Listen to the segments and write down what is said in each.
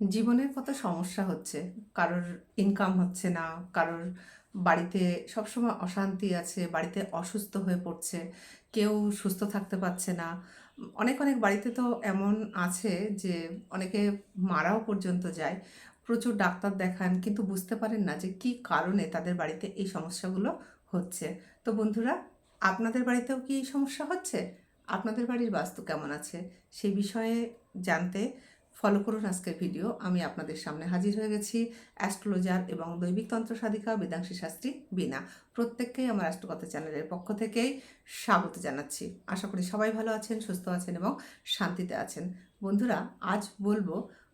জীবনের কত সমস্যা হচ্ছে? কারোর ইনকাম হচ্ছে না, কারোর বাড়িতে সবসময় অশান্তি আছে, বাড়িতে অসুস্থ হয়ে পড়ছে, কেউ সুস্থ থাকতে পারছে না। অনেক অনেক বাড়িতে তো এমন আছে যে অনেকে মারাও পর্যন্ত যায়। প্রচুর ডাক্তার দেখান, কিন্তু বুঝতে পারেন না যে কি কারণে তাদের বাড়িতে এই সমস্যাগুলো হচ্ছে। তো বন্ধুরা, আপনাদের বাড়িতেও কি এই সমস্যা হচ্ছে? আপনাদের বাড়ির বাস্তু কেমন আছে? সেই বিষয়ে জানতে ফলো করুন আজকের ভিডিও। আমি আপনাদের সামনে হাজির হয়ে গেছি অ্যাস্ট্রোলজার এবং দৈবিক তন্ত্র সাধিকা বেদাংশী শাস্ত্রী বিনা প্রত্যেককেই আমার অ্যাস্ট্রোকথা চ্যানেলের পক্ষ থেকেই স্বাগত জানাচ্ছি। আশা করি সবাই ভালো আছেন, সুস্থ আছেন এবং শান্তিতে আছেন। বন্ধুরা, আজ বলব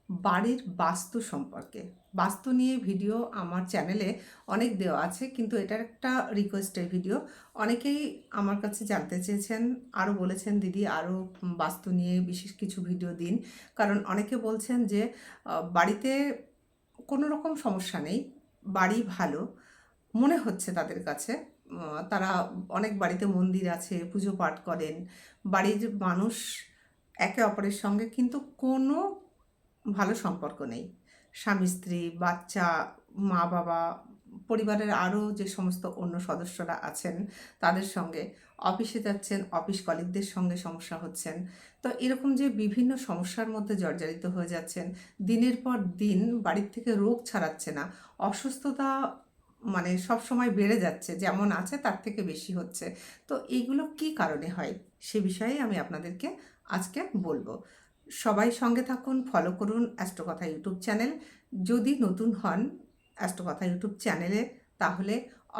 বাড়ির বাস্তু সম্পর্কে। বাস্তু নিয়ে ভিডিও আমার চ্যানেলে অনেক দেওয়া আছে, কিন্তু এটার একটা রিকোয়েস্টের ভিডিও। অনেকেই আমার কাছে জানতে চেয়েছেন আরও বলেছেন, দিদি আরও বাস্তু নিয়ে বিশেষ কিছু ভিডিও দিন। কারণ অনেকে বলছেন যে বাড়িতে কোনো রকম সমস্যা নেই, বাড়ি ভালো। মনে হচ্ছে তাদের কাছে তারা অনেক বাড়িতে মন্দির আছে, পুজো পাঠ করেন। বাড়ির মানুষ একে অপরের সঙ্গে কিন্তু কোনো ভালো সম্পর্ক নেই। স্বামী, স্ত্রী, বাচ্চা, মা, বাবা, পরিবারের আরও যে সমস্ত অন্য সদস্যরা আছেন, তাদের সঙ্গে অফিসে যাচ্ছেন, অফিস কলিগদের সঙ্গে সমস্যা হচ্ছেন। তো এরকম যে বিভিন্ন সমস্যার মধ্যে জর্জরিত হয়ে যাচ্ছেন, দিনের পর দিন বাড়ির থেকে রোগ ছাড়াচ্ছে না, অসুস্থতা মানে সব সময় বেড়ে যাচ্ছে, যেমন আছে তার থেকে বেশি হচ্ছে। তো এইগুলো কি কারণে হয়? সে বিষয়ে আমি আপনাদেরকে আজকে বলব। সবাই সঙ্গে থাকুন ফলো করুন অ্যাস্ট্রোকথা ইউটিউব চ্যানেল। যদি নতুন হন অ্যাস্ট্রোকথা ইউটিউব চ্যানেলে, তাহলে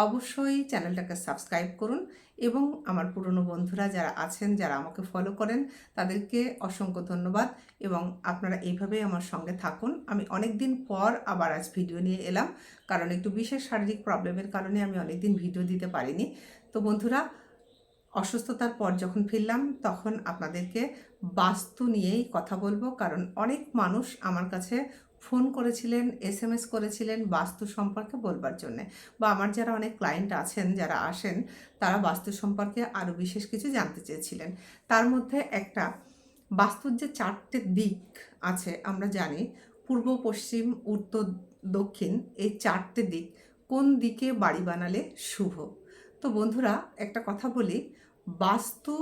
অবশ্যই চ্যানেলটাকে সাবস্ক্রাইব করুন এবং আমার পুরনো বন্ধুরা যারা আছেন, যারা আমাকে ফলো করেন, তাদেরকে অসংখ্য ধন্যবাদ এবং আপনারা এইভাবেই আমার সঙ্গে থাকুন। আমি অনেক দিন পর আবার আজ ভিডিও নিয়ে এলাম, কারণ একটু বিশেষ শারীরিক প্রবলেমের কারণে আমি অনেক দিন ভিডিও দিতে পারিনি। তো বন্ধুরা অসুস্থতার পর যখন ফিরলাম, তখন আপনাদেরকে বাস্তু নিয়েই কথা বলব। কারণ অনেক মানুষ আমার কাছে ফোন করেছিলেন এস এম এস করেছিলেন বাস্তু সম্পর্কে বলবার জন্যে। বা আমার যারা অনেক ক্লায়েন্ট আছেন, যারা আসেন, তারা বাস্তু সম্পর্কে আরও বিশেষ কিছু জানতে চেয়েছিলেন। তার মধ্যে একটা, বাস্তুর যে চারটে দিক আছে, আমরা জানি, পূর্ব, পশ্চিম, উত্তর, দক্ষিণ, এই চারটে দিক কোন দিকে বাড়ি বানালে শুভ? তো বন্ধুরা, একটা কথা বলি বাস্তু,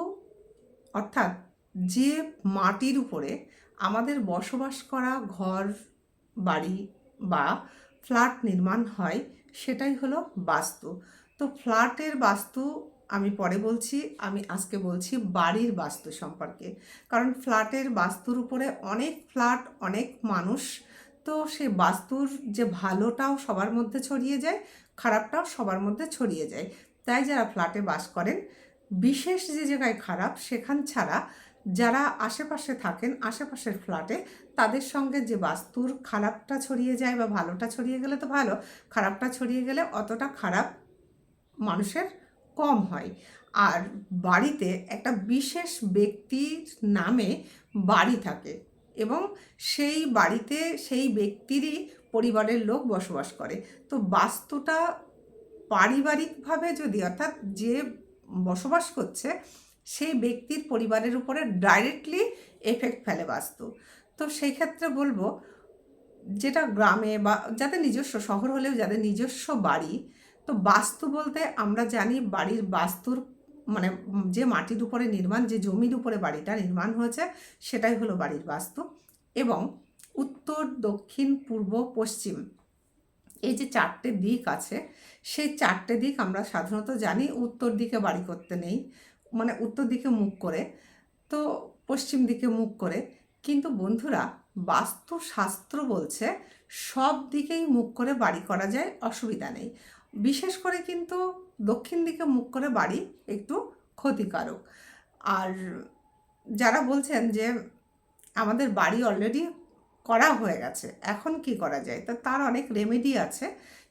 অর্থাৎ যে মাটির উপরে আমাদের বসবাস করা ঘর, বাড়ি বা ফ্ল্যাট নির্মাণ হয়, সেটাই হলো বাস্তু। তো ফ্ল্যাটের বাস্তু আমি পরে বলছি, আমি আজকে বলছি বাড়ির বাস্তু সম্পর্কে। কারণ ফ্ল্যাটের বাস্তুর উপরে অনেক ফ্ল্যাট, অনেক মানুষ, তো সে বাস্তুর যে ভালোটাও সবার মধ্যে ছড়িয়ে যায়, খারাপটাও সবার মধ্যে ছড়িয়ে যায়। তাই যারা ফ্ল্যাটে বাস করেন বিশেষ যে জায়গায় খারাপ, সেখান ছাড়া যারা আশেপাশে থাকেন, আশেপাশের ফ্ল্যাটে তাদের সঙ্গে যে বাস্তুর খারাপটা ছড়িয়ে যায় বা ভালোটা ছড়িয়ে গেলে তো ভালো, খারাপটা ছড়িয়ে গেলে অতটা খারাপ মানুষের কম হয়। আর বাড়িতে একটা বিশেষ ব্যক্তির নামে বাড়ি থাকে এবং সেই বাড়িতে সেই ব্যক্তিরই পরিবারের লোক বসবাস করে। তো বাস্তুটা পারিবারিকভাবে যদি অর্থাৎ যে বসবাস করছে, সেই ব্যক্তির পরিবারের উপরে ডাইরেক্টলি এফেক্ট ফেলে বাস্তু। তো সেই ক্ষেত্রে বলব, যেটা গ্রামে বা যাদের নিজস্ব, শহর হলেও যাদের নিজস্ব বাড়ি, তো বাস্তু বলতে আমরা জানি বাড়ির বাস্তুর মানে যে মাটির উপরে নির্মাণ, যে জমির উপরে বাড়িটা নির্মাণ হয়েছে, সেটাই হলো বাড়ির বাস্তু। এবং উত্তর, দক্ষিণ, পূর্ব, পশ্চিম এই যে চারটে দিক আছে, সেই চারটে দিক আমরা সাধারণত জানি উত্তর দিকে বাড়ি করতে নেই মানে উত্তর দিকে মুখ করে, তো পশ্চিম দিকে মুখ করে। কিন্তু বন্ধুরা, বাস্তুশাস্ত্র বলছে সব দিকেই মুখ করে বাড়ি করা যায়, অসুবিধা নেই। বিশেষ করে কিন্তু দক্ষিণ দিকে মুখ করে বাড়ি একটু ক্ষতিকারক। আর যারা বলছেন যে আমাদের বাড়ি অলরেডি করা হয়ে গেছে। এখন কি করা যায়? তা তার অনেক রেমেডি আছে।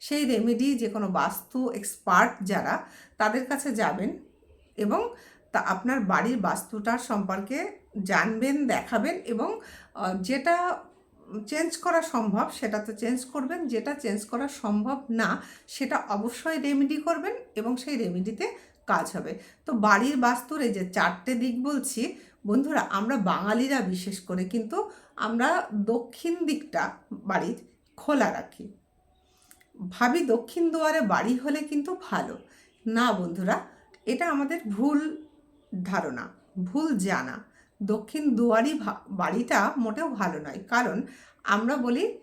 সেই রেমেডি যে কোনো বাস্তু এক্সপার্ট যারা, তাদের কাছে যাবেন এবং তা আপনার বাড়ির বাস্তুটার সম্পর্কে জানবেন, দেখাবেন এবং যেটা চেঞ্জ করা সম্ভব সেটা তো চেঞ্জ করবেন। যেটা চেঞ্জ করা সম্ভব না, সেটা অবশ্যই রেমেডি করবেন এবং সেই রেমেডিতে কাজ হবে। তো বাড়ির বাস্তুর এই যে চারটে দিক বলছি বন্ধুরা, আমরা বাঙালিরা বিশেষ করে কিন্তু আমরা দক্ষিণ দিকটা বাড়ির খোলা রাখি। ভাবি দক্ষিণ দুয়ারে বাড়ি হলে কিন্তু ভালো। না বন্ধুরা, এটা আমাদের ভুল ধারণা, ভুল জানা। দক্ষিণ দুয়ারই ভা- বাড়িটা মোটেও ভালো নয়। কারণ আমরা বলি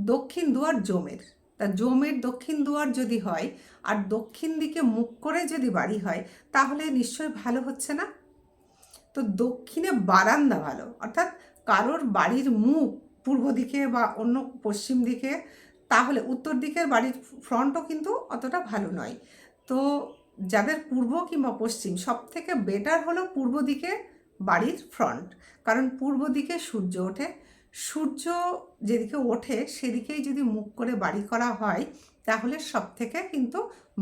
দক্ষিণ দুয়ার জমের। তা জমের দক্ষিণ দুয়ার যদি হয় আর দক্ষিণ দিকে মুখ করে যদি বাড়ি হয়, তাহলে নিশ্চয়ই ভালো হচ্ছে না? তো দক্ষিণে বারান্দা ভালো। অর্থাৎ কারোর বাড়ির মুখ পূর্ব দিকে বা অন্য পশ্চিম দিকে, তাহলে উত্তর দিকের বাড়ির ফ্রন্টও কিন্তু অতটা ভালো নয়। তো যাদের পূর্ব কিংবা পশ্চিম সব থেকে বেটার হলো পূর্ব দিকে বাড়ির ফ্রন্ট। কারণ পূর্ব দিকে সূর্য ওঠে, সূর্য যেদিকে ওঠে, সেদিকেই যদি মুখ করে বাড়ি করা হয় তাহলে সব থেকে কিন্তু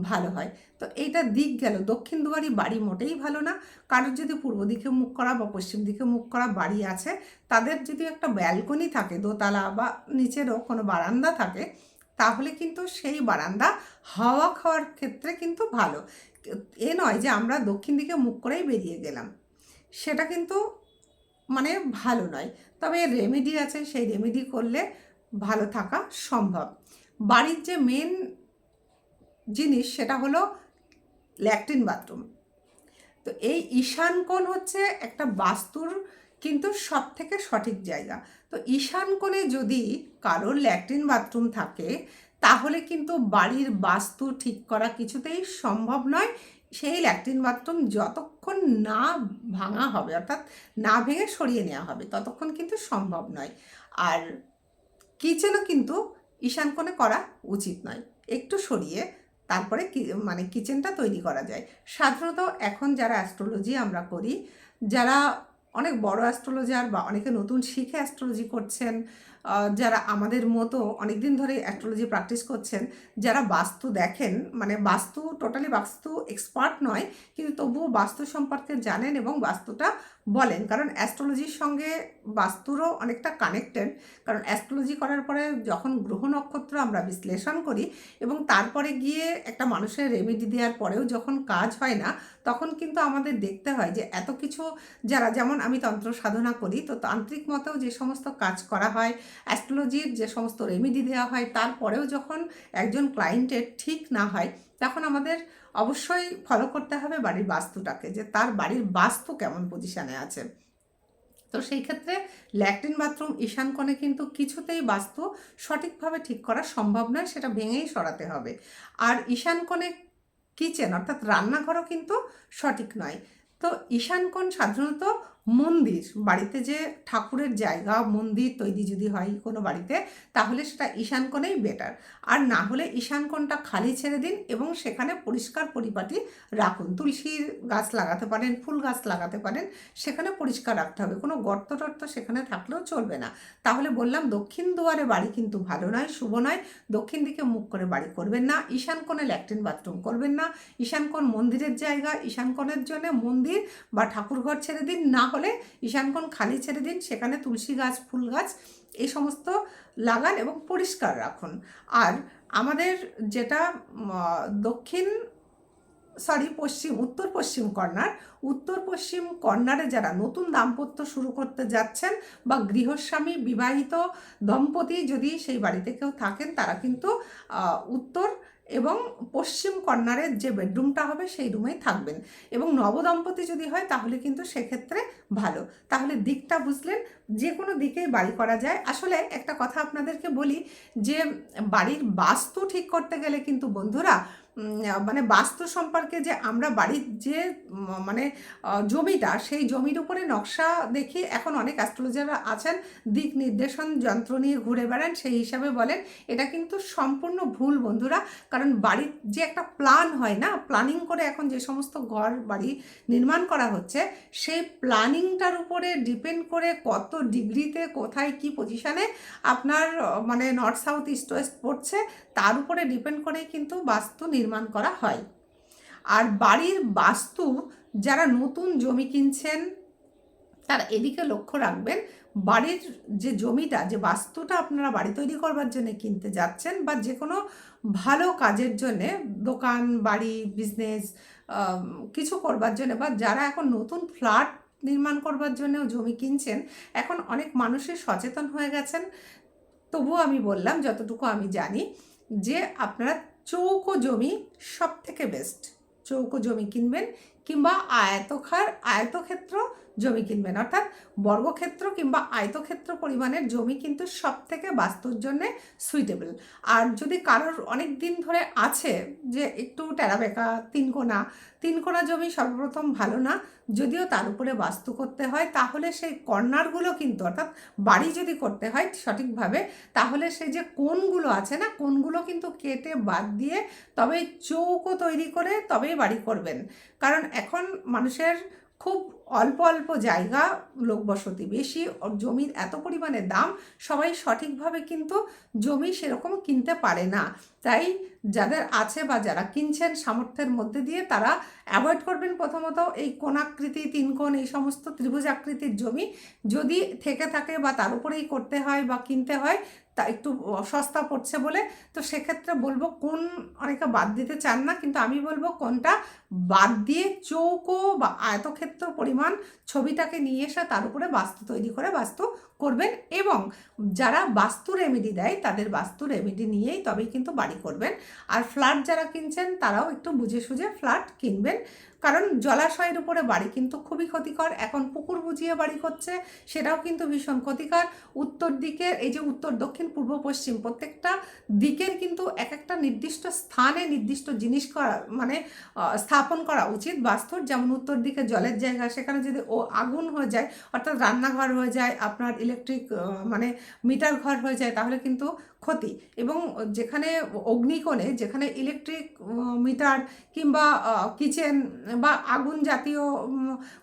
ভালো হয়। তো এইটা দিক গেল। দক্ষিণ দুয়ারি বাড়ি মোটেই ভালো না। কারোর যদি পূর্ব দিকে মুখ করা বা পশ্চিম দিকে মুখ করা বাড়ি আছে, তাদের যদি একটা ব্যালকনি থাকে, দোতলা বা নিচেরও কোনো বারান্দা থাকে, তাহলে কিন্তু সেই বারান্দা হাওয়া খাওয়ার ক্ষেত্রে কিন্তু ভালো। এ নয় যে আমরা দক্ষিণ দিকে মুখ করেই বেরিয়ে গেলাম। সেটা কিন্তু মানে ভালো নয়। তবে রেমেডি আছে। সেই রেমেডি করলে ভালো থাকা সম্ভব। বাড়ির যে মেন জিনিস সেটা হলো ল্যাট্রিন বাথরুম। তো এই ঈশান কোণ হচ্ছে একটা বাস্তুর কিন্তু সব থেকে সঠিক জায়গা। তো ঈশান কোণে যদি কারোর ল্যাট্রিন বাথরুম থাকে, তাহলে কিন্তু বাড়ির বাস্তু ঠিক করা কিছুতেই সম্ভব নয়। সেই ল্যাট্রিন বাথরুম যতক্ষণ না ভাঙা হবে, অর্থাৎ না ভেঙে সরিয়ে নেওয়া হবে, ততক্ষণ কিন্তু সম্ভব নয়। আর কিচেনও কিন্তু ঈশান কোণে করা উচিত নয়। একটু সরিয়ে তারপরে মানে কিচেনটা তৈরি করা যায়। সাধারণত এখন যারা অ্যাস্ট্রোলজি আমরা করি, যারা অনেক বড় অ্যাস্ট্রোলজার বা অনেকে নতুন শিখে অ্যাস্ট্রোলজি করছেন যারা আমাদের মতো অনেক দিন ধরে অ্যাস্ট্রোলজি প্র্যাকটিস করছেন, যারা বাস্তু দেখেন মানে বাস্তু টোটালি বাস্তু এক্সপার্ট নয়, কিন্তু তবুও বাস্তু সম্পর্কে জানেন এবং বাস্তুটা বলেন। কারণ অ্যাস্ট্রোলজির সঙ্গে বাস্তুরও অনেকটা কানেক্টেড কারণ অ্যাস্ট্রোলজি করার পরে যখন গ্রহ নক্ষত্র আমরা বিশ্লেষণ করি এবং তারপরে গিয়ে একটা মানুষের রেমেডি দেওয়ার পরেও যখন কাজ হয় না, তখন কিন্তু আমাদের দেখতে হয় যে এত কিছু যারা, যেমন আমি তন্ত্র সাধনা করি, তো তান্ত্রিক মতেও যে সমস্ত কাজ করা হয় অ্যাস্ট্রোলজির যে সমস্ত রেমিডি দেওয়া হয়, তারপরেও যখন একজন ক্লায়েন্টের ঠিক না হয়, তখন আমাদের অবশ্যই ফলো করতে হবে বাড়ির বাস্তুটাকে, যে তার বাড়ির বাস্তু কেমন পজিশানে আছে। তো সেই ক্ষেত্রে ল্যাট্রিন বাথরুম ঈশান কোণে কিন্তু কিছুতেই বাস্তু সঠিকভাবে ঠিক করা সম্ভব নয়, সেটা ভেঙেই সরাতে হবে। আর ঈশান কোণে কিচেন অর্থাৎ রান্নাঘরও কিন্তু সঠিক নয়। তো ঈশান কোণ সাধারণত মন্দির, বাড়িতে যে ঠাকুরের জায়গা, মন্দির তৈরি যদি হয় কোনো বাড়িতে, তাহলে সেটা ঈশান কোণেই বেটার আর না হলে ঈশানকোণটা খালি ছেড়ে দিন এবং সেখানে পরিষ্কার পরিপাটি রাখুন। তুলসীর গাছ লাগাতে পারেন, ফুল গাছ লাগাতে পারেন, সেখানে পরিষ্কার রাখতে হবে। কোনো গর্ত টর্ত সেখানে থাকলেও চলবে না। তাহলে বললাম দক্ষিণ দুয়ারে বাড়ি কিন্তু ভালো নয়, শুভ নয়। দক্ষিণ দিকে মুখ করে বাড়ি করবেন না, ঈশান কোণে ল্যাট্রিন বাথরুম করবেন না। ঈশানকোণ মন্দিরের জায়গা ঈশানকোণের জন্য মন্দির বা ঠাকুরঘর ছেড়ে দিন, না হলে ঈশান কোণ খালি ছেড়ে দিন, সেখানে তুলসী গাছ, ফুল গাছ, এই সমস্ত লাগান এবং পরিষ্কার রাখুন। আর আমাদের যেটা দক্ষিণ সরি পশ্চিম, উত্তর পশ্চিম কর্নার, উত্তর পশ্চিম কর্নারে যারা নতুন দাম্পত্য শুরু করতে যাচ্ছেন বা গৃহস্বামী বিবাহিত দম্পতি যদি সেই বাড়িতে কেউ থাকেন, তারা কিন্তু উত্তর এবং পশ্চিম কর্নারের যে বেডরুমটা হবে সেই রুমেই থাকবেন। এবং নবদম্পতি যদি হয় তাহলে কিন্তু সেক্ষেত্রে ভালো। তাহলে দিকটা বুঝলেন, যে কোনো দিকেই বাড়ি করা যায়। আসলে একটা কথা আপনাদেরকে বলি, যে বাড়ির বাস্তু ঠিক করতে গেলে কিন্তু বন্ধুরা মানে বাস্তু সম্পর্কে যে আমরা বাড়ির যে মানে জমিটা, সেই জমির উপরে নকশা দেখি এখন অনেক অ্যাস্ট্রোলজাররা আছেন। দিক নির্দেশন যন্ত্র নিয়ে ঘুরে বেড়ান, সেই হিসাবে বলেন। এটা কিন্তু সম্পূর্ণ ভুল বন্ধুরা। কারণ বাড়ির যে একটা প্ল্যান হয় না প্ল্যানিং করে এখন যে সমস্ত ঘর বাড়ি নির্মাণ করা হচ্ছে, সেই প্ল্যানিংটার উপরে ডিপেন্ড করে কত ডিগ্রিতে কোথায়, কি পজিশানে আপনার মানে নর্থ সাউথ ইস্ট ওয়েস্ট পড়ছে, তার উপরে ডিপেন্ড করেই কিন্তু বাস্তু নির্মাণ করা হয়। আর বাড়ির বাস্তু যারা নতুন জমি কিনছেন, তারা এদিকে লক্ষ্য রাখবেন, বাড়ির যে জমিটা, যে বাস্তুটা আপনারা বাড়ি তৈরি করবার জন্য কিনতে যাচ্ছেন বা যে কোনো ভালো কাজের জন্যে, দোকান, বাড়ি, বিজনেস কিছু করবার জন্য বা যারা এখন নতুন ফ্ল্যাট নির্মাণ করবার জন্যও জমি কিনছেন, এখন অনেক মানুষই সচেতন হয়ে গেছেন। তবুও আমি বললাম, যতটুকু আমি জানি যে আপনারা চৌকো জমি সব থেকে বেস্ট চৌকো জমি কিনবেন কিংবা আয়তক্ষেত্র জমি কিনবেন। অর্থাৎ বর্গক্ষেত্র কিংবা আয়তক্ষেত্র পরিমাণের জমি কিন্তু সব থেকে বাস্তুর জন্যে সুইটেবল আর যদি কারোর অনেক দিন ধরে আছে যে একটু টেরাবেকা, তিন কোনা তিন কোনা জমি সর্বপ্রথম ভালো না, যদিও তার উপরে বাস্তু করতে হয়, তাহলে সেই কর্নারগুলো কিন্তু, অর্থাৎ বাড়ি যদি করতে হয় সঠিকভাবে, তাহলে সেই যে কোনগুলো আছে না কোনগুলো কিন্তু কেটে বাদ দিয়ে তবে চৌকো তৈরি করে তবেই বাড়ি করবেন। কারণ এখন মানুষের খুব অল্প অল্প জায়গা লোকবসতি বেশি জমির এত পরিমাণে দাম, সবাই সঠিকভাবে কিন্তু জমি সেরকম কিনতে পারে না। তাই যাদের আছে বা যারা কিনছেন সামর্থ্যের মধ্যে দিয়ে তারা অ্যাভয়েড করবেন প্রথমত এই কোণাকৃতি, তিন কোণ এই সমস্ত ত্রিভুজ আকৃতির জমি। যদি থেকে থাকে বা তার উপরেই করতে হয় বা কিনতে হয়, তা একটু সস্তা পড়ছে বলে, তো সেক্ষেত্রে বলব কোন অনেকে বাদ দিতে চান না। কিন্তু আমি বলব কোনটা বাদ দিয়ে চৌকো বা আয়তক্ষেত্র ছবিটাকে নিয়ে এসে তার উপরে বাস্তু তৈরি করে বাস্তু করবেন এবং যারা বাস্তু রেমেডি দেয়, তাদের বাস্তু রেমেডি নিয়েই তবেই কিন্তু বাড়ি করবেন। আর ফ্ল্যাট যারা কিনছেন, তারাও একটু বুঝে সুঝে ফ্ল্যাট কিনবেন। কারণ জলাশয়ের উপরে বাড়ি কিন্তু খুবই ক্ষতিকর। এখন পুকুর বুঝিয়ে বাড়ি করছে সেটাও কিন্তু ভীষণ ক্ষতিকর। উত্তর দিকের, এই যে উত্তর, দক্ষিণ, পূর্ব, পশ্চিম, প্রত্যেকটা দিকের কিন্তু এক একটা নির্দিষ্ট স্থানে নির্দিষ্ট জিনিস করা মানে স্থাপন করা উচিত বাস্তুর। যেমন উত্তর দিকে জলের জায়গা, সেখানে যদি ও আগুন হয়ে যায়, অর্থাৎ রান্নাঘর হয়ে যায়, আপনার ইলেকট্রিক মানে মিটার ঘর হয়ে যায়, তাহলে কিন্তু ক্ষতি। এবং যেখানে অগ্নিকোণে, যেখানে ইলেকট্রিক মিটার কিংবা কিচেন বা আগুন জাতীয়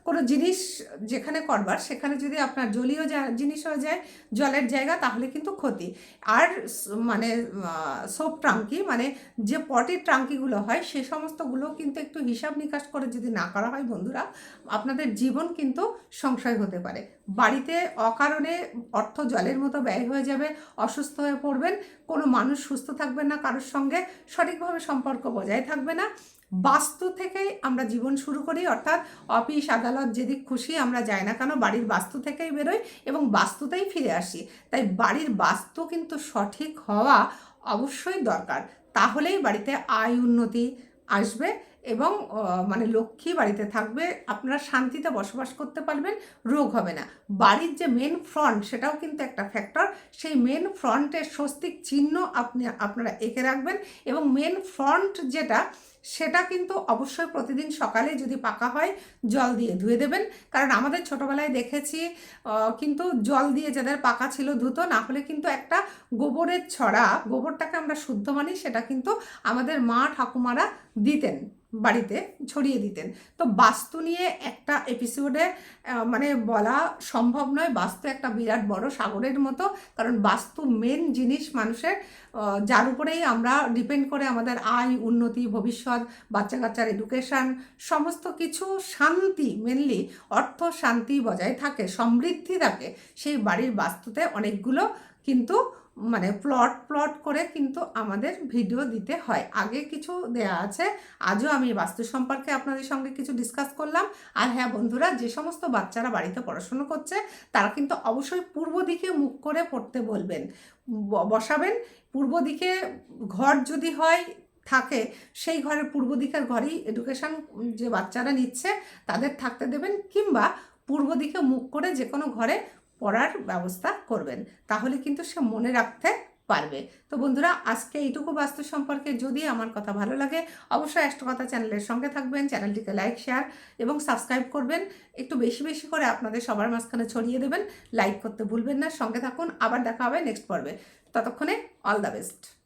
কোনো জিনিস যেখানে করবার, সেখানে যদি আপনার জলীয় জিনিস হয়ে যায়, জলের জায়গা, তাহলে কিন্তু ক্ষতি। আর মানে সোপ ট্রাঙ্কি মানে যে পটের ট্রাঙ্কিগুলো হয়, সে সমস্তগুলো কিন্তু একটু হিসাব নিকাশ করে যদি না করা হয় বন্ধুরা, আপনাদের জীবন কিন্তু সংশয় হতে পারে। বাড়িতে অকারণে অর্থ জলের মতো ব্যয় হয়ে যাবে, অসুস্থ হয়ে পড়বেন, কোনো মানুষ সুস্থ থাকবেন না, কারোর সঙ্গে সঠিকভাবে সম্পর্ক বজায় থাকবে না বাস্তু থেকেই আমরা জীবন শুরু করি, অর্থাৎ অফিস, আদালত যেদিক খুশি আমরা যাই না কেন, বাড়ির বাস্তু থেকেই বেরোই এবং বাস্তুতেই ফিরে আসি। তাই বাড়ির বাস্তু কিন্তু সঠিক হওয়া অবশ্যই দরকার। তাহলেই বাড়িতে আয় উন্নতি আসবে এবং মানে লক্ষ্মী বাড়িতে থাকবে, আপনারা শান্তিতে বসবাস করতে পারবেন, রোগ হবে না। বাড়ির যে মেন ফ্রন্ট সেটাও কিন্তু একটা ফ্যাক্টর সেই মেন ফ্রন্টের স্বস্তিক চিহ্ন আপনি, আপনারা এঁকে রাখবেন এবং মেন ফ্রন্ট যেটা সেটা কিন্তু অবশ্যই প্রতিদিন সকালে যদি পাকা হয়, জল দিয়ে ধুয়ে দেবেন। কারণ আমাদের ছোটোবেলায় দেখেছি কিন্তু জল দিয়ে যাদের পাকা ছিল ধুতো, না হলে কিন্তু একটা গোবরের ছড়া, গোবরটাকে আমরা শুদ্ধ মানি সেটা কিন্তু আমাদের মা ঠাকুমারা দিতেন বাড়িতে, ছড়িয়ে দিতেন। তো বাস্তু নিয়ে একটা এপিসোডে মানে বলা সম্ভব নয়, বাস্তু একটা বিরাট বড় সাগরের মতো। কারণ বাস্তু মেন জিনিস মানুষের যার উপরেই আমরা ডিপেন্ড করে আমাদের আয়, উন্নতি, ভবিষ্যৎ বাচ্চা কাচ্চার এডুকেশান সমস্ত কিছু শান্তি মেনলি অর্থ শান্তি বজায় থাকে, সমৃদ্ধি থাকে, সেই বাড়ির বাস্তুতে অনেকগুলো কিন্তু মানে প্লট প্লট করে কিন্তু আমাদের ভিডিও দিতে হয়। আগে কিছু দেয়া আছে, আজও আমি বাস্তু সম্পর্কে আপনাদের সঙ্গে কিছু ডিসকাস করলাম। আর হ্যাঁ বন্ধুরা, যে সমস্ত বাচ্চারা বাড়িতে পড়াশুনো করছে, তারা কিন্তু অবশ্যই পূর্ব দিকে মুখ করে পড়তে বলবেন বসাবেন পূর্ব দিকে ঘর যদি হয়, থাকে, সেই ঘরের পূর্ব দিকের ঘরেই এডুকেশান যে বাচ্চারা নিচ্ছে, তাদের থাকতে দেবেন কিংবা পূর্ব দিকে মুখ করে যে কোনো ঘরে পড়ার ব্যবস্থা করবেন। তাহলে কিন্তু সে মনে রাখতে পারবে। তো বন্ধুরা, আজকে এইটুকু বাস্তু সম্পর্কে যদি আমার কথা ভালো লাগে, অবশ্যই অষ্টকথা চ্যানেলের সঙ্গে থাকবেন, চ্যানেলটিকে লাইক, শেয়ার এবং সাবস্ক্রাইব করবেন। একটু বেশি বেশি করে আপনাদের সবার মাঝখানে ছড়িয়ে দেবেন, লাইক করতে ভুলবেন না। সঙ্গে থাকুন, আবার দেখা হবে নেক্সট পর্বে। ততক্ষণে অল দ্য বেস্ট